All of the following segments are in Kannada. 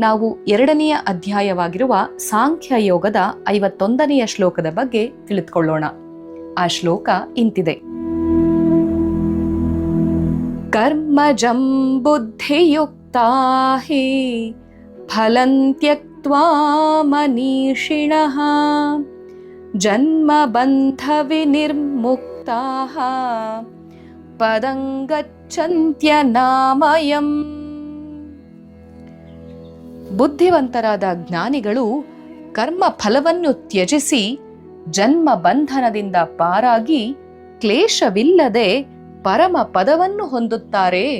ನಾವು ಎರಡನೆಯ ಅಧ್ಯಾಯವಾಗಿರುವ ಸಾಂಖ್ಯ ಯೋಗದ ಐವತ್ತೊಂದನೆಯ ಶ್ಲೋಕದ ಬಗ್ಗೆ ತಿಳಿದುಕೊಳ್ಳೋಣ. ಆ ಶ್ಲೋಕ ಇಂತಿದೆ. ಕರ್ಮಜಂ ಬುದ್ಧಿಯುಕ್ತಾ ಹಿ ಜನ್ಮ ಬಂಧ ವಿನಿರ್ಮುಕ್ತಾಃ ಪದಂ ಗಚ್ಚಂತ್ಯನಾಮಯಂ ಬುದ್ಧಿವಂತರಾದ ಜ್ಞಾನಿಗಳು ಕರ್ಮ ಫಲವನ್ನು ತ್ಯಜಿಸಿ ಜನ್ಮ ಬಂಧನದಿಂದ ಪಾರಾಗಿ ಕ್ಲೇಶವಿಲ್ಲದೆ ಪರಮ ಪದವನ್ನು ಹೊಂದುತ್ತಾರೆ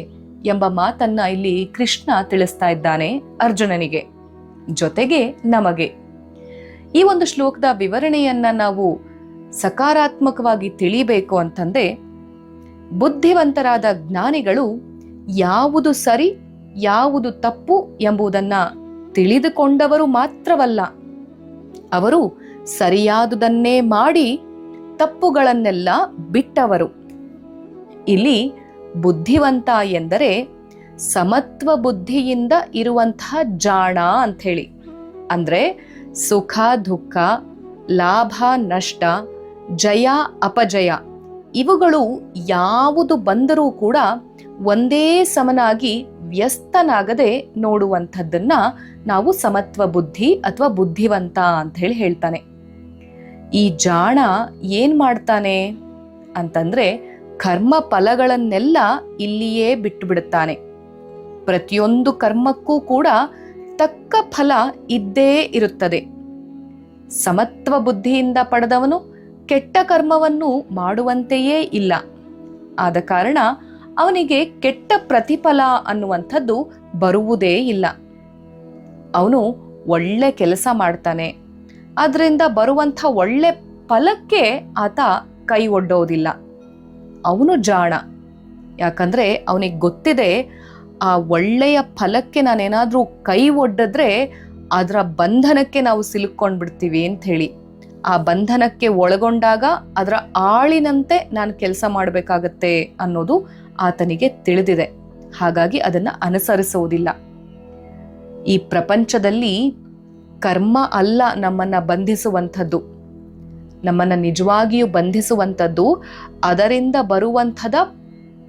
ಎಂಬ ಮಾತನ್ನ ಇಲ್ಲಿ ಕೃಷ್ಣ ತಿಳಿಸ್ತಾ ಇದ್ದಾನೆ ಅರ್ಜುನನಿಗೆ. ಜೊತೆಗೆ ನಮಗೆ. ಈ ಒಂದು ಶ್ಲೋಕದ ವಿವರಣೆಯನ್ನ ನಾವು ಸಕಾರಾತ್ಮಕವಾಗಿ ತಿಳಿಬೇಕು ಅಂತಂದ್ರೆ, ಬುದ್ಧಿವಂತರಾದ ಜ್ಞಾನಿಗಳು ಯಾವುದು ಸರಿ, ಯಾವುದು ತಪ್ಪು ಎಂಬುದನ್ನ ತಿಳಿದುಕೊಂಡವರು ಮಾತ್ರವಲ್ಲ, ಅವರು ಸರಿಯಾದುದನ್ನೇ ಮಾಡಿ ತಪ್ಪುಗಳನ್ನೆಲ್ಲ ಬಿಟ್ಟವರು. ಇಲ್ಲಿ ಬುದ್ಧಿವಂತ ಎಂದರೆ ಸಮತ್ವ ಬುದ್ಧಿಯಿಂದ ಇರುವಂತಹ ಜಾಣ ಅಂಥೇಳಿ. ಅಂದರೆ ಸುಖ, ದುಃಖ, ಲಾಭ, ನಷ್ಟ, ಜಯ, ಅಪಜಯ, ಇವುಗಳು ಯಾವುದು ಬಂದರೂ ಕೂಡ ಒಂದೇ ಸಮನಾಗಿ ವ್ಯಸ್ತನಾಗದೆ ನೋಡುವಂಥದ್ದನ್ನ ನಾವು ಸಮತ್ವ ಬುದ್ಧಿ ಅಥವಾ ಬುದ್ಧಿವಂತ ಅಂತ ಹೇಳಿ ಹೇಳ್ತಾನೆ. ಈ ಜಾಣ ಏನ್ ಮಾಡ್ತಾನೆ? ಅಂತಂದ್ರೆ ಕರ್ಮ ಫಲಗಳನ್ನೆಲ್ಲ ಇಲ್ಲಿಯೇ ಬಿಟ್ಟು ಬಿಡುತ್ತಾನೆ ಪ್ರತಿಯೊಂದು ಕರ್ಮಕ್ಕೂ ಕೂಡ ತಕ್ಕ ಫಲ ಇದ್ದೇ ಇರುತ್ತದೆ. ಸಮತ್ವ ಬುದ್ಧಿಯಿಂದ ಪಡೆದವನು ಕೆಟ್ಟ ಕರ್ಮವನ್ನು ಮಾಡುವಂತೆಯೇ ಇಲ್ಲ. ಆದ ಕಾರಣ ಅವನಿಗೆ ಕೆಟ್ಟ ಪ್ರತಿಫಲ ಅನ್ನುವಂಥದ್ದು ಬರುವುದೇ ಇಲ್ಲ. ಅವನು ಒಳ್ಳೆ ಕೆಲಸ ಮಾಡ್ತಾನೆ. ಅದರಿಂದ ಬರುವಂಥ ಒಳ್ಳೆ ಫಲಕ್ಕೆ ಆತ ಕೈ ಒಡ್ಡೋದಿಲ್ಲ. ಅವನು ಜಾಣ. ಯಾಕಂದರೆ ಅವನಿಗೆ ಗೊತ್ತಿದೆ, ಆ ಒಳ್ಳೆಯ ಫಲಕ್ಕೆ ನಾನೇನಾದರೂ ಕೈ ಒಡ್ಡಿದ್ರೆ ಅದರ ಬಂಧನಕ್ಕೆ ನಾವು ಸಿಲುಕೊಂಡು ಬಿಡ್ತೀವಿ ಅಂತ ಹೇಳಿ. ಆ ಬಂಧನಕ್ಕೆ ಒಳಗೊಂಡಾಗ ಅದರ ಆಳಿನಂತೆ ನಾನು ಕೆಲಸ ಮಾಡಬೇಕಾಗತ್ತೆ ಅನ್ನೋದು ಆತನಿಗೆ ತಿಳಿದಿದೆ. ಹಾಗಾಗಿ ಅದನ್ನು ಅನುಸರಿಸುವುದಿಲ್ಲ ಈ ಪ್ರಪಂಚದಲ್ಲಿ ಕರ್ಮ ಅಲ್ಲ ನಮ್ಮನ್ನ ಬಂಧಿಸುವಂಥದ್ದು. ನಮ್ಮನ್ನ ನಿಜವಾಗಿಯೂ ಬಂಧಿಸುವಂಥದ್ದು, ಅದರಿಂದ ಬರುವಂಥದ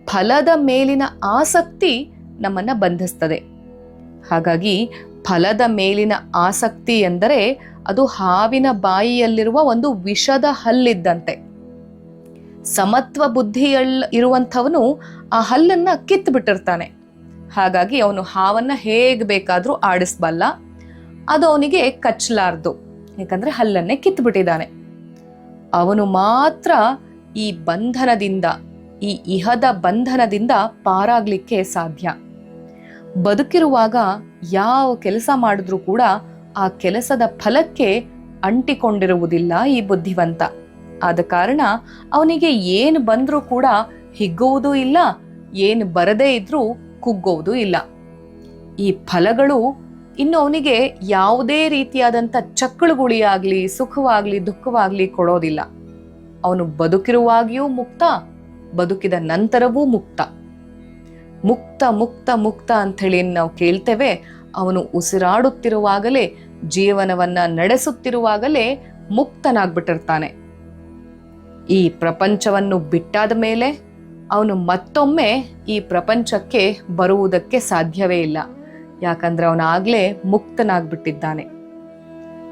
ಫಲದ ಮೇಲಿನ ಆಸಕ್ತಿ ನಮ್ಮನ್ನ ಬಂಧಿಸ್ತದೆ. ಹಾಗಾಗಿ ಫಲದ ಮೇಲಿನ ಆಸಕ್ತಿ ಎಂದರೆ ಅದು ಹಾವಿನ ಬಾಯಿಯಲ್ಲಿರುವ ಒಂದು ವಿಷದ ಹಲ್ಲಿದ್ದಂತೆ. ಸಮತ್ವ ಬುದ್ಧಿಯಲ್ ಇರುವಂಥವನು ಆ ಹಲ್ಲನ್ನ ಕಿತ್ತು ಬಿಟ್ಟಿರ್ತಾನೆ ಹಾಗಾಗಿ ಅವನು ಹಾವನ್ನ ಹೇಗೆ ಬೇಕಾದರೂ ಆಡಿಸ್ಬಲ್ಲ. ಅದು ಅವನಿಗೆ ಕಚ್ಚಲಾರ್ದು ಯಾಕಂದ್ರೆ ಹಲ್ಲನ್ನೇ ಕಿತ್ತು ಬಿಟ್ಟಿದ್ದಾನೆ ಅವನು ಮಾತ್ರ ಈ ಬಂಧನದಿಂದ, ಈ ಇಹದ ಬಂಧನದಿಂದ ಪಾರಾಗ್ಲಿಕ್ಕೆ ಸಾಧ್ಯ. ಬದುಕಿರುವಾಗ ಯಾವ ಕೆಲಸ ಮಾಡಿದ್ರೂ ಕೂಡ ಆ ಕೆಲಸದ ಫಲಕ್ಕೆ ಅಂಟಿಕೊಂಡಿರುವುದಿಲ್ಲ ಈ ಬುದ್ಧಿವಂತ. ಆದ ಕಾರಣ ಅವನಿಗೆ ಏನು ಬಂದರೂ ಕೂಡ ಹಿಗ್ಗುವುದೂ ಇಲ್ಲ, ಏನು ಬರದೇ ಇದ್ರೂ ಕುಗ್ಗೋದು ಇಲ್ಲ. ಈ ಫಲಗಳು ಇನ್ನು ಅವನಿಗೆ ಯಾವುದೇ ರೀತಿಯಾದಂಥ ಚಕ್ಕಳುಗುಳಿಯಾಗಲಿ ಸುಖವಾಗ್ಲಿ, ದುಃಖವಾಗ್ಲಿ ಕೊಡೋದಿಲ್ಲ. ಅವನು ಬದುಕಿರುವಾಗಿಯೂ ಮುಕ್ತ, ಬದುಕಿದ ನಂತರವೂ ಮುಕ್ತ. ಮುಕ್ತ ಮುಕ್ತ ಮುಕ್ತ ಅಂಥೇಳಿ ನಾವು ಕೇಳ್ತೇವೆ, ಅವನು ಉಸಿರಾಡುತ್ತಿರುವಾಗಲೇ, ಜೀವನವನ್ನ ನಡೆಸುತ್ತಿರುವಾಗಲೇ ಮುಕ್ತನಾಗ್ಬಿಟ್ಟಿರ್ತಾನೆ. ಈ ಪ್ರಪಂಚವನ್ನು ಬಿಟ್ಟಾದ ಮೇಲೆ ಅವನು ಮತ್ತೊಮ್ಮೆ ಈ ಪ್ರಪಂಚಕ್ಕೆ ಬರುವುದಕ್ಕೆ ಸಾಧ್ಯವೇ ಇಲ್ಲ. ಯಾಕಂದ್ರೆ ಅವನಾಗ್ಲೇ ಮುಕ್ತನಾಗ್ಬಿಟ್ಟಿದ್ದಾನೆ.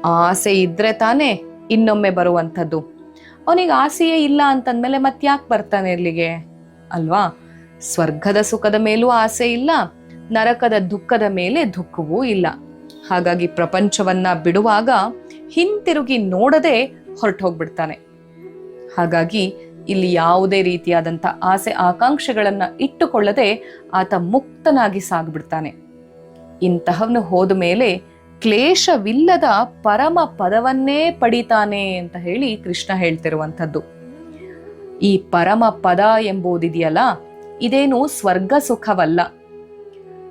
ಆಸೆ ಇದ್ರೆ ತಾನೇ ಇನ್ನೊಮ್ಮೆ ಬರುವಂಥದ್ದು. ಅವನಿಗೆ ಆಸೆಯೇ ಇಲ್ಲ ಅಂತಂದ್ಮೇಲೆ ಮತ್ಯಾಕೆ ಬರ್ತಾನೆ ಇಲ್ಲಿಗೆ? ಅಲ್ವಾ? ಸ್ವರ್ಗದ ಸುಖದ ಮೇಲೂ ಆಸೆ ಇಲ್ಲ, ನರಕದ ದುಃಖದ ಮೇಲೆ ದುಃಖವೂ ಇಲ್ಲ. ಹಾಗಾಗಿ ಪ್ರಪಂಚವನ್ನ ಬಿಡುವಾಗ ಹಿಂತಿರುಗಿ ನೋಡದೆ ಹೊರಟು ಹೋಗ್ಬಿಡ್ತಾನೆ ಹಾಗಾಗಿ ಇಲ್ಲಿ ಯಾವುದೇ ರೀತಿಯಾದಂಥ ಆಸೆ ಆಕಾಂಕ್ಷೆಗಳನ್ನ ಇಟ್ಟುಕೊಳ್ಳದೆ ಆತ ಮುಕ್ತನಾಗಿ ಸಾಗ್ಬಿಡ್ತಾನೆ. ಇಂತಹವನು ಹೋದ ಮೇಲೆ ಕ್ಲೇಶವಿಲ್ಲದ ಪರಮ ಪದವನ್ನೇ ಪಡಿತಾನೆ ಅಂತ ಹೇಳಿ ಕೃಷ್ಣ ಹೇಳ್ತಿರುವಂಥದ್ದು. ಈ ಪರಮ ಪದ ಎಂಬುದಿದೆಯಲ್ಲ, ಇದೇನು ಸ್ವರ್ಗ ಸುಖವಲ್ಲ.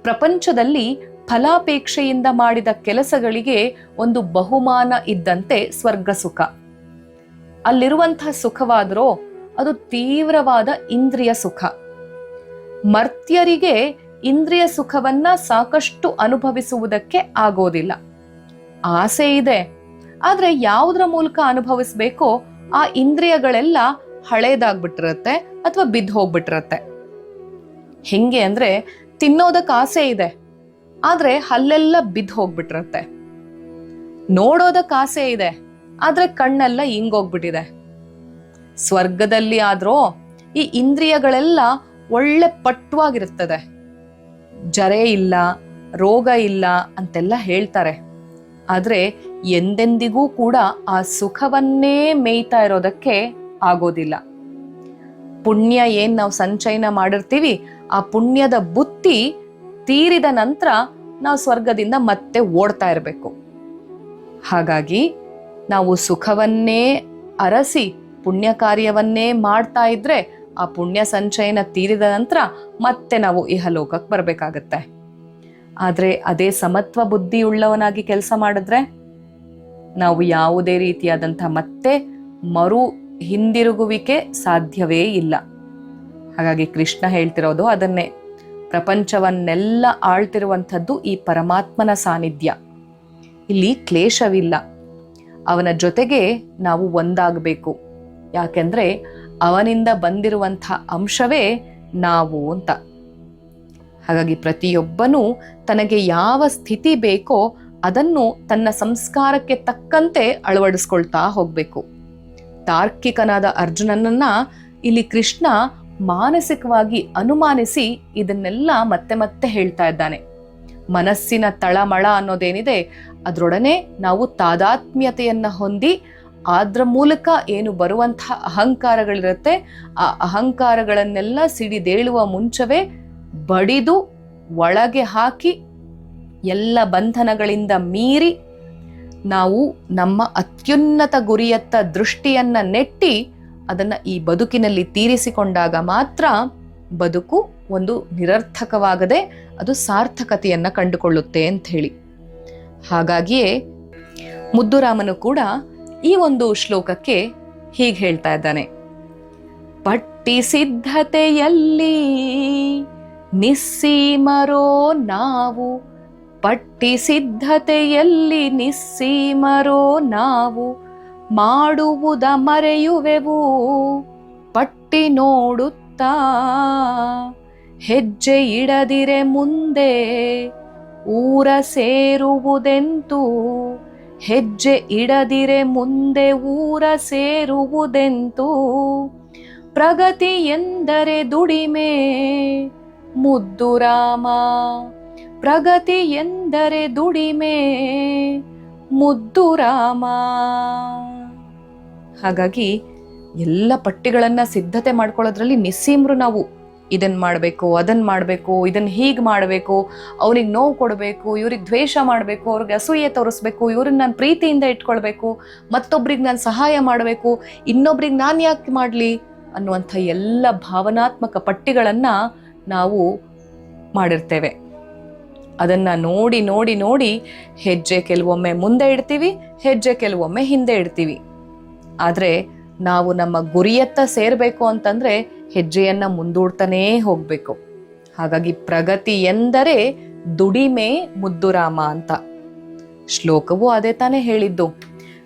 ಪ್ರಪಂಚದಲ್ಲಿ ಫಲಾಪೇಕ್ಷೆಯಿಂದ ಮಾಡಿದ ಕೆಲಸಗಳಿಗೆ ಒಂದು ಬಹುಮಾನ ಇದ್ದಂತೆ ಸ್ವರ್ಗ ಸುಖ. ಅಲ್ಲಿರುವಂತಹ ಸುಖವಾದರೂ ಅದು ತೀವ್ರವಾದ ಇಂದ್ರಿಯ ಸುಖ. ಮರ್ತ್ಯರಿಗೆ ಇಂದ್ರಿಯ ಸುಖವನ್ನ ಸಾಕಷ್ಟು ಅನುಭವಿಸುವುದಕ್ಕೆ ಆಗೋದಿಲ್ಲ. ಆಸೆ ಇದೆ. ಆದ್ರೆ ಯಾವುದರ ಮೂಲಕ ಅನುಭವಿಸ್ಬೇಕೋ ಆ ಇಂದ್ರಿಯಗಳೆಲ್ಲ ಹಳೇದಾಗ್ಬಿಟ್ಟಿರತ್ತೆ ಅಥವಾ ಬಿದ್ದು ಹೋಗ್ಬಿಟ್ಟಿರತ್ತೆ. ಹೆಂಗೆ ಅಂದ್ರೆ ತಿನ್ನೋದಕ್ಕೆ ಆಸೆ ಇದೆ. ಆದ್ರೆ ಹಲ್ಲೆಲ್ಲ ಬಿದ್ದು ಹೋಗ್ಬಿಟ್ಟಿರತ್ತೆ. ನೋಡೋದಕ್ಕೆ ಆಸೆ ಇದೆ. ಆದ್ರೆ ಕಣ್ಣೆಲ್ಲ ಹಿಂಗೋಗ್ಬಿಟ್ಟಿದೆ ಸ್ವರ್ಗದಲ್ಲಿ ಆದ್ರೂ ಈ ಇಂದ್ರಿಯಗಳೆಲ್ಲ ಒಳ್ಳೆ ಪಟ್ವಾಗಿರುತ್ತದೆ. ಜರೆ ಇಲ್ಲ, ರೋಗ ಇಲ್ಲ ಅಂತೆಲ್ಲ ಹೇಳ್ತಾರೆ. ಆದ್ರೆ ಎಂದೆಂದಿಗೂ ಕೂಡ ಆ ಸುಖವನ್ನೇ ಮೇಯ್ತಾ ಇರೋದಕ್ಕೆ ಆಗೋದಿಲ್ಲ. ಪುಣ್ಯ ಏನ್ ನಾವು ಸಂಚಯನ ಮಾಡಿರ್ತೀವಿ, ಆ ಪುಣ್ಯದ ಬುತ್ತಿ ತೀರಿದ ನಂತರ ನಾವು ಸ್ವರ್ಗದಿಂದ ಮತ್ತೆ ಓಡ್ತಾ ಇರಬೇಕು. ಹಾಗಾಗಿ ನಾವು ಸುಖವನ್ನೇ ಅರಸಿ ಪುಣ್ಯ ಕಾರ್ಯವನ್ನೇ ಮಾಡ್ತಾ ಇದ್ರೆ ಆ ಪುಣ್ಯ ಸಂಚಯನ ತೀರಿದ ನಂತರ ಮತ್ತೆ ನಾವು ಇಹಲೋಕಕ್ಕೆ ಬರಬೇಕಾಗತ್ತೆ. ಆದರೆ ಅದೇ ಸಮತ್ವ ಬುದ್ಧಿ ಉಳ್ಳವನಾಗಿ ಕೆಲಸ ಮಾಡಿದ್ರೆ ನಾವು ಯಾವುದೇ ರೀತಿಯಾದಂಥ ಮತ್ತೆ ಮರು ಹಿಂದಿರುಗುವಿಕೆ ಸಾಧ್ಯವೇ ಇಲ್ಲ. ಹಾಗಾಗಿ ಕೃಷ್ಣ ಹೇಳ್ತಿರೋದು ಅದನ್ನೇ, ಪ್ರಪಂಚವನ್ನೆಲ್ಲ ಆಳ್ತಿರುವಂಥದ್ದು ಈ ಪರಮಾತ್ಮನ ಸಾನ್ನಿಧ್ಯ. ಇಲ್ಲಿ ಕ್ಲೇಶವಿಲ್ಲ. ಅವನ ಜೊತೆಗೆ ನಾವು ಒಂದಾಗಬೇಕು. ಯಾಕೆಂದ್ರೆ ಅವನಿಂದ ಬಂದಿರುವಂಥ ಅಂಶವೇ ನಾವು ಅಂತ. ಹಾಗಾಗಿ ಪ್ರತಿಯೊಬ್ಬನೂ ತನಗೆ ಯಾವ ಸ್ಥಿತಿ ಬೇಕೋ ಅದನ್ನು ತನ್ನ ಸಂಸ್ಕಾರಕ್ಕೆ ತಕ್ಕಂತೆ ಅಳವಡಿಸ್ಕೊಳ್ತಾ ಹೋಗ್ಬೇಕು. ತಾರ್ಕಿಕನಾದ ಅರ್ಜುನನನ್ನ ಇಲ್ಲಿ ಕೃಷ್ಣ ಮಾನಸಿಕವಾಗಿ ಅನುಮಾನಿಸಿ ಇದನ್ನೆಲ್ಲ ಮತ್ತೆ ಮತ್ತೆ ಹೇಳ್ತಾ ಇದ್ದಾನೆ. ಮನಸ್ಸಿನ ತಳಮಳ ಅನ್ನೋದೇನಿದೆ, ಅದರೊಡನೆ ನಾವು ತಾದಾತ್ಮ್ಯತೆಯನ್ನ ಹೊಂದಿ ಅದ್ರ ಮೂಲಕ ಏನು ಬರುವಂತಹ ಅಹಂಕಾರಗಳಿರುತ್ತೆ, ಆ ಅಹಂಕಾರಗಳನ್ನೆಲ್ಲ ಸಿಡಿದೇಳುವ ಮುಂಚವೇ ಬಡಿದು ಒಳಗೆ ಹಾಕಿ ಎಲ್ಲ ಬಂಧನಗಳಿಂದ ಮೀರಿ ನಾವು ನಮ್ಮ ಅತ್ಯುನ್ನತ ಗುರಿಯತ್ತ ದೃಷ್ಟಿಯನ್ನು ನೆಟ್ಟಿ ಅದನ್ನ ಈ ಬದುಕಿನಲ್ಲಿ ತೀರಿಸಿಕೊಂಡಾಗ ಮಾತ್ರ ಬದುಕು ಒಂದು ನಿರರ್ಥಕವಾಗದೆ ಅದು ಸಾರ್ಥಕತೆಯನ್ನು ಕಂಡುಕೊಳ್ಳುತ್ತೆ ಅಂತ ಹೇಳಿ ಹಾಗಾಗಿಯೇ ಮುದ್ದುರಾಮನು ಕೂಡ ಈ ಒಂದು ಶ್ಲೋಕಕ್ಕೆ ಹೀಗೆ ಹೇಳ್ತಾ ಇದ್ದಾನೆ. ಪಟ್ಟಿ ಸಿದ್ಧತೆಯಲ್ಲಿ ನಿಸ್ಸೀಮರೋ ನಾವು, ಪಟ್ಟಿ ಸಿದ್ಧತೆಯಲ್ಲಿ ನಿಸ್ಸೀಮರೋ ನಾವು, ಮಾಡುವುದ ಮರೆಯುವೆವು, ಪಟ್ಟಿ ನೋಡುತ್ತಾ, ಹೆಜ್ಜೆ ಇಡದಿರೆ ಮುಂದೆ, ಊರ ಸೇರುವುದೆಂತು ಹೆಜ್ಜೆ ಇಡದಿರೆ ಮುಂದೆ ಊರ ಸೇರುವುದೆಂತು? ಪ್ರಗತಿ ಎಂದರೆ ದುಡಿಮೆ, ಮುದ್ದು ರಾಮ. ಪ್ರಗತಿ ಎಂದರೆ ದುಡಿಮೆ, ಮುದ್ದು ರಾಮ. ಹಾಗಾಗಿ ಎಲ್ಲ ಪಟ್ಟಿಗಳನ್ನು ಸಿದ್ಧತೆ ಮಾಡ್ಕೊಳ್ಳೋದ್ರಲ್ಲಿ ನಿಸ್ಸೀಮ್ರು ನಾವು. ಇದನ್ ಮಾಡಬೇಕು ಅದನ್ನು ಮಾಡಬೇಕು ಇದನ್ನು ಹೀಗೆ ಮಾಡಬೇಕು ಅವ್ರಿಗೆ ನೋವು ಕೊಡಬೇಕು, ಇವ್ರಿಗೆ ದ್ವೇಷ ಮಾಡಬೇಕು, ಅವ್ರಿಗೆ ಅಸೂಯೆ ತೋರಿಸ್ಬೇಕು, ಇವ್ರನ್ನ ನಾನು ಪ್ರೀತಿಯಿಂದ ಇಟ್ಕೊಳ್ಬೇಕು, ಮತ್ತೊಬ್ರಿಗೆ ನಾನು ಸಹಾಯ ಮಾಡಬೇಕು, ಇನ್ನೊಬ್ರಿಗೆ ನಾನು ಯಾಕೆ ಮಾಡಲಿ ಅನ್ನುವಂಥ ಎಲ್ಲ ಭಾವನಾತ್ಮಕ ಪಟ್ಟಿಗಳನ್ನ ನಾವು ಮಾಡಿರ್ತೇವೆ. ಅದನ್ನ ನೋಡಿ ನೋಡಿ ನೋಡಿ ಹೆಜ್ಜೆ ಕೆಲವೊಮ್ಮೆ ಮುಂದೆ ಇಡ್ತೀವಿ, ಹೆಜ್ಜೆ ಕೆಲವೊಮ್ಮೆ ಹಿಂದೆ ಇಡ್ತೀವಿ. ಆದರೆ ನಾವು ನಮ್ಮ ಗುರಿಯತ್ತ ಸೇರಬೇಕು ಅಂತಂದ್ರೆ ಹೆಜ್ಜೆಯನ್ನ ಮುಂದೂಡ್ತಾನೇ ಹೋಗಬೇಕು. ಹಾಗಾಗಿ ಪ್ರಗತಿ ಎಂದರೆ ದುಡಿಮೆ ಮುದ್ದುರಾಮ ಅಂತ. ಶ್ಲೋಕವು ಅದೇ ತಾನೇ ಹೇಳಿದ್ದು.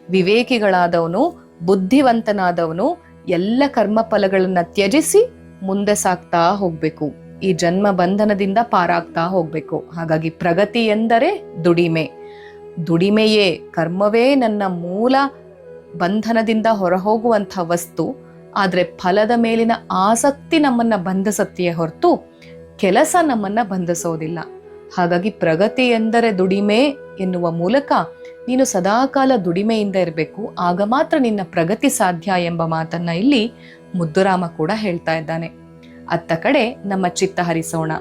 ವಿವೇಕಿಗಳಾದವನು, ಬುದ್ಧಿವಂತನಾದವನು ಎಲ್ಲ ಕರ್ಮ ಫಲಗಳನ್ನ ತ್ಯಜಿಸಿ ಮುಂದೆ ಸಾಕ್ತಾ ಹೋಗ್ಬೇಕು. ಈ ಜನ್ಮ ಬಂಧನದಿಂದ ಪಾರಾಗ್ತಾ ಹೋಗ್ಬೇಕು. ಹಾಗಾಗಿ ಪ್ರಗತಿ ಎಂದರೆ ದುಡಿಮೆ. ದುಡಿಮೆಯೇ ಕರ್ಮವೇ ನನ್ನ ಮೂಲ ಬಂಧನದಿಂದ ಹೊರಹೋಗುವಂಥ ವಸ್ತು. ಆದ್ರೆ ಫಲದ ಮೇಲಿನ ಆಸಕ್ತಿ ನಮ್ಮನ್ನ ಬಂಧಿಸತ್ತೆಯೇ ಹೊರತು ಕೆಲಸ ನಮ್ಮನ್ನ ಬಂಧಿಸೋದಿಲ್ಲ. ಹಾಗಾಗಿ ಪ್ರಗತಿ ಎಂದರೆ ದುಡಿಮೆ ಎನ್ನುವ ಮೂಲಕ ನೀನು ಸದಾಕಾಲ ದುಡಿಮೆಯಿಂದ ಇರಬೇಕು, ಆಗ ಮಾತ್ರ ನಿನ್ನ ಪ್ರಗತಿ ಸಾಧ್ಯ ಎಂಬ ಮಾತನ್ನ ಇಲ್ಲಿ ಮುದ್ದುರಾಮ ಕೂಡ ಹೇಳ್ತಾ ಇದ್ದಾನೆ. ಅತ್ತ ಕಡೆ ನಮ್ಮ ಚಿತ್ತ ಹರಿಸೋಣ.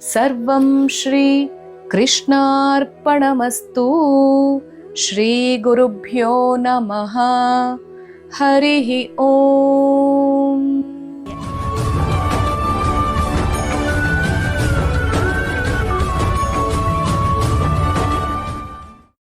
ಸರ್ವಂ ಶ್ರೀ ಕೃಷ್ಣಾರ್ಪಣಮಸ್ತು. ಶ್ರೀ ಗುರುಭ್ಯೋ ನಮಃ. ಹರಿ ಓಂ